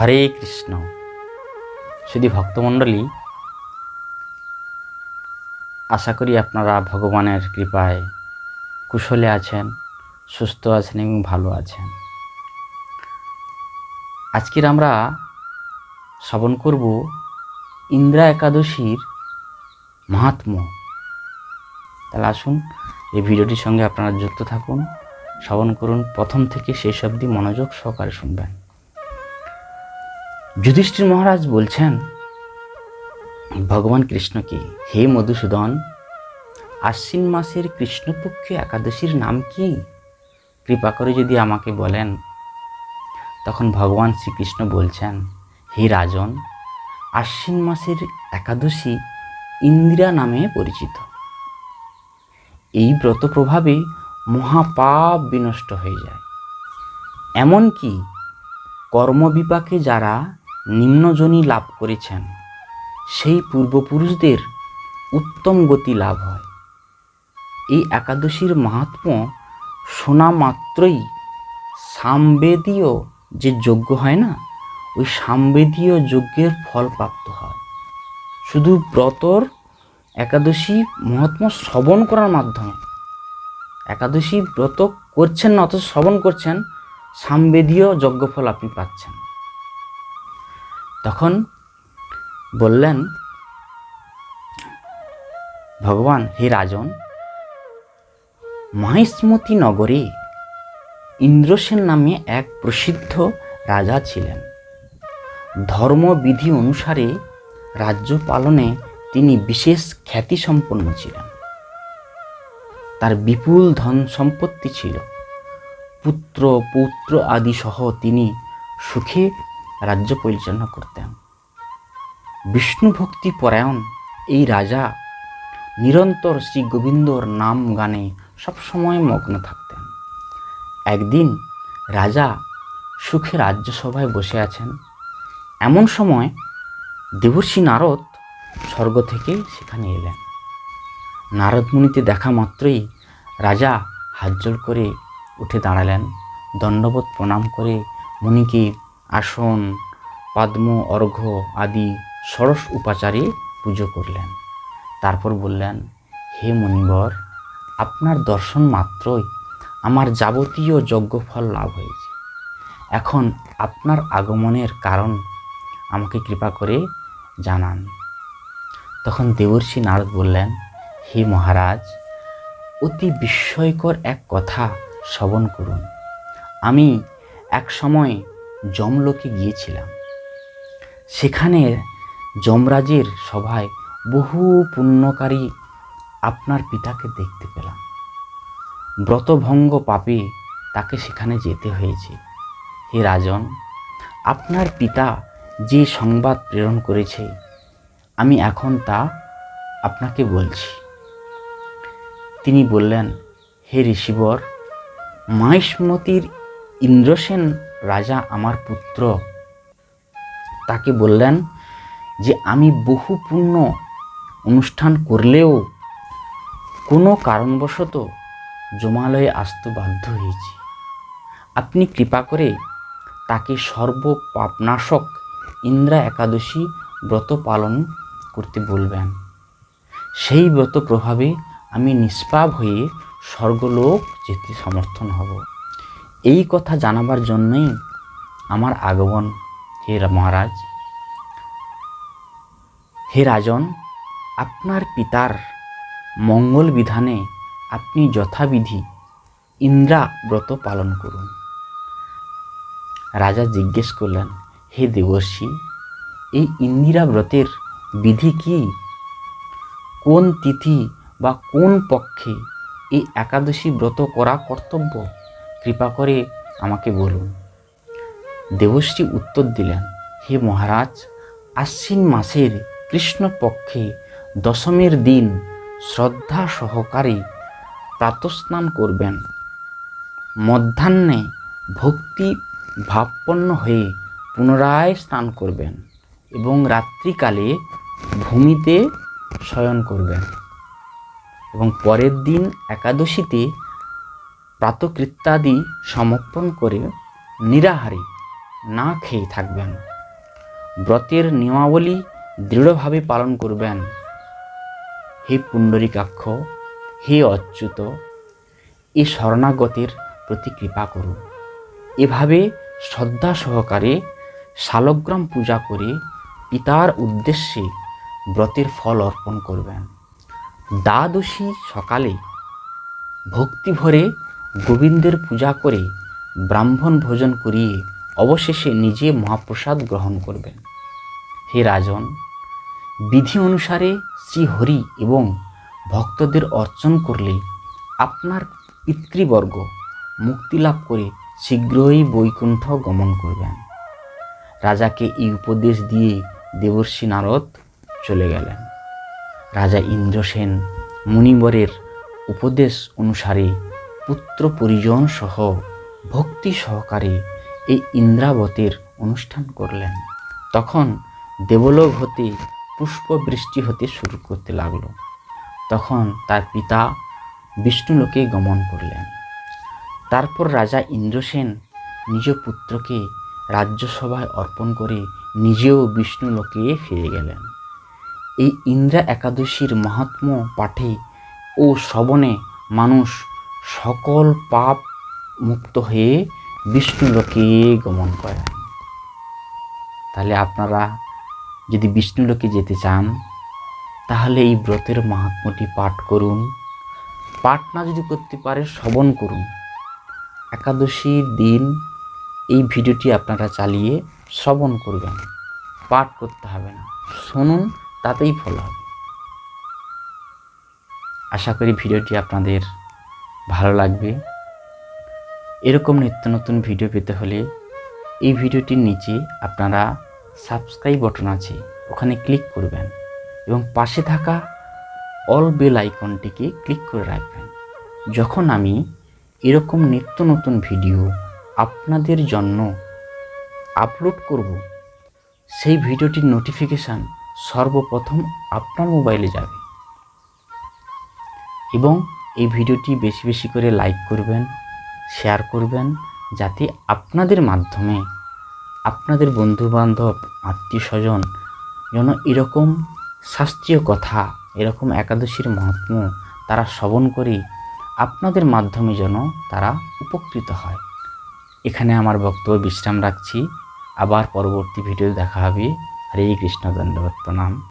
হরে কৃষ্ণ। শুধু ভক্তমণ্ডলী, আশা করি আপনারা ভগবানের কৃপায় কুশলে আছেন, সুস্থ আছেন এবং ভালো আছেন। আজকের আমরা শ্রবণ করব ইন্দ্রা একাদশীর মাহাত্ম্য তাহলে আসুন, এই ভিডিওটির সঙ্গে আপনারা যুক্ত থাকুন, শ্রবণ করুন, প্রথম থেকে শেষ অবধি মনোযোগ সহকারে শুনবেন। যুধিষ্ঠির মহারাজ বলছেন, ভগবান কৃষ্ণকে হে মধুসূদন, আশ্বিন মাসের কৃষ্ণপক্ষে একাদশীর নাম কি? কৃপা করে যদি আমাকে বলেন। তখন ভগবান শ্রীকৃষ্ণ বলছেন, হে রাজন, আশ্বিন মাসের একাদশী ইন্দিরা নামে পরিচিত। এই ব্রত প্রভাবে মহাপাপ বিনষ্ট হয়ে যায়। এমনকি কর্মবিপাকে যারা নিম্নজনী লাভ করেছেন। সেই পূর্বপুরুষদের উত্তম গতি লাভ হয়। এই একাদশীর মাহাত্ম্য শোনা মাত্রই সামবেদীয় যে যজ্ঞ হয় না, ওই সামবেদীয় যজ্ঞের ফল প্রাপ্ত হয়। শুধু ব্রতর একাদশী মহাত্ম শ্রবণ করার মাধ্যমে। একাদশী ব্রত করছেন না, অথচ শ্রবণ করছেন, সামবেদীয় যজ্ঞফল আপনি পাচ্ছেন। তখন বললেন, ভগবান, হে রাজন, মহিষ্মতি নগরে ইন্দ্রসেন নামে এক প্রসিদ্ধ রাজা ছিলেন। ধর্মবিধি অনুসারে রাজ্য পালনে তিনি বিশেষ খ্যাতি সম্পন্ন ছিলেন। তার বিপুল ধন সম্পত্তি ছিল। পুত্র, পৌত্র আদি সহ তিনি সুখে রাজ্য পরিচালনা করতেন। বিষ্ণু ভক্তি পরায়ণ এই রাজা নিরন্তর শ্রী গোবিন্দর নাম গানে সবসময় মগ্ন থাকতেন। একদিন রাজা সুখে রাজ্যসভায় বসে আছেন। এমন সময় দেবর্ষী নারদ স্বর্গ থেকে সেখানে এলেন। নারদ মুনিতে দেখা মাত্রই রাজা হাতজোল করে উঠে দাঁড়ালেন, দণ্ডবোধ প্রণাম করে মুনিকে আসন, পদ্ম অর্ঘ্য আদি সরস উপাচারে পুজো করলেন। তারপর বললেন, হে মণিবর, আপনার দর্শন মাত্রই আমার যাবতীয় যজ্ঞফল লাভ হয়েছে। এখন আপনার আগমনের কারণ আমাকে কৃপা করে জানান। তখন দেবর্ষী নারদ বললেন, হে মহারাজ, অতি বিস্ময়কর এক কথা শ্রবণ করুন। আমি এক সময় যমলোকে গিয়েছিলাম। সেখানে যমরাজের সভায় বহু পুণ্যকারী আপনার পিতাকে দেখতে পেলাম। ব্রতভঙ্গ পাপে তাকে সেখানে যেতে হয়েছে। হে রাজন, আপনার পিতা যে সংবাদ প্রেরণ করেছে, আমি এখন তা আপনাকে বলছি। তিনি বললেন, হে ঋষিবর, মাহিষ্মতির ইন্দ্রসেন রাজা আমার পুত্র। তাকে বললেন যে, আমি বহু পুণ্য অনুষ্ঠান করলেও কোনো কারণবশত জমালয়ে আসতে বাধ্য হয়েছি। আপনি কৃপা করে তাকে সর্ব পাপনাশক ইন্দ্রা একাদশী ব্রত পালন করতে বলবেন। সেই ব্রত প্রভাবে আমি নিষ্পাপ হয়ে স্বর্গলোক যেতে সমর্থন হব। এই কথা জানাবার জন্যই আমার আগমন, হে মহারাজ। হে রাজন, আপনার পিতার মঙ্গল বিধানে আপনি যথাবিধি ইন্দ্রা ব্রত পালন করুন। রাজা জিজ্ঞেস করলেন, হে দেবর্ষি, এই ইন্দিরা ব্রতের বিধি কি? কোন তিথি বা কোন পক্ষে এই একাদশী ব্রত করা কর্তব্য? কৃপা করে আমাকে বলুন। দেবশ্রী উত্তর দিলেন, হে মহারাজ, আশ্বিন মাসের কৃষ্ণপক্ষে দশমের দিন শ্রদ্ধা সহকারে প্রাতস্নান করবেন। মধ্যাহ্নে ভক্তি ভাবপন্ন হয়ে পুনরায় স্নান করবেন এবং রাত্রিকালে ভূমিতে শয়ন করবেন। এবং পরের দিন একাদশীতে প্রাতকৃত্যাদি সমর্পণ করে নিরাহারে না খেয়ে থাকবেন। ব্রতের নিয়মাবলী দৃঢ়ভাবে পালন করবেন। হে পুণ্ডরিকাক্ষ, হে অচ্যুত, এ শরণাগতের প্রতি কৃপা করুন এভাবে শ্রদ্ধা সহকারে শালগ্রাম পূজা করে পিতার উদ্দেশ্যে ব্রতের ফল অর্পণ করবেন। দ্বাদশী সকালে ভক্তি ভরে গোবিন্দের পূজা করে ব্রাহ্মণ ভোজন করিয়ে অবশেষে নিজে মহাপ্রসাদ গ্রহণ করবেন। হে রাজন, বিধি অনুসারে শ্রীহরি এবং ভক্তদের অর্চন করলে আপনার পিতৃবর্গ মুক্তি লাভ করে শীঘ্রই বৈকুণ্ঠ গমন করবেন। রাজাকে এই উপদেশ দিয়ে দেবর্ষি নারদ চলে গেলেন। রাজা ইন্দ্রসেন মুনিবরের উপদেশ অনুসারে পুত্র পরিজন সহ ভক্তি সহকারে এই ইন্দ্রাবতের অনুষ্ঠান করলেন। তখন দেবলোক হতে পুষ্প বৃষ্টি হতে শুরু করতে লাগল। তখন তার পিতা বিষ্ণুলোকে গমন করলেন। তারপর রাজা ইন্দ্রসেন নিজ পুত্রকে রাজ্যসভায় অর্পণ করে নিজেও বিষ্ণুলোকে ফিরে গেলেন। এই ইন্দ্রা একাদশীর মাহাত্ম্য পাঠে ও শ্রবণে মানুষ সকল পাপ মুক্ত হয়ে বিষ্ণুলোকে গমন করেন। তাহলে আপনারা যদি বিষ্ণুলোকে যেতে চান, তাহলে এই ব্রতের মাহাত্ম্যটি পাঠ করুন। পাঠ না যদি করতে পারে, শ্রবণ করুন। একাদশীর দিন এই ভিডিওটি আপনারা চালিয়ে শ্রবণ করবেন। পাঠ করতে হবে না। শুনুন, তাতেই ফল হবে। আশা করি ভিডিওটি আপনাদের ভালো লাগবে। এরকম নিত্য নতুন ভিডিও পেতে হলে এই ভিডিওটির নিচে আপনারা সাবস্ক্রাইব বটন আছে, ওখানে ক্লিক করবেন এবং পাশে থাকা অল বেল আইকনটিকে ক্লিক করে রাখবেন। যখন আমি এরকম নিত্য নতুন ভিডিও আপনাদের জন্য আপলোড করব, সেই ভিডিওটির নোটিফিকেশান সর্বপ্রথম আপনার মোবাইলে যাবে। এবং এই ভিডিওটি বেশি বেশি করে লাইক করবেন শেয়ার করবেন, যাতে আপনাদের মাধ্যমে আপনাদের বন্ধুবান্ধব আত্মীয় স্বজন যেন এরকম শাস্ত্রীয় কথা, এরকম একাদশীর মাহাত্ম্য তারা শ্রবণ করে আপনাদের মাধ্যমে যেন তারা উপকৃত হয়। এখানে আমার বক্তব্য বিশ্রাম রাখছি। আবার পরবর্তী ভিডিও দেখা হবে। হরে কৃষ্ণ দণ্ডবত প্রণাম।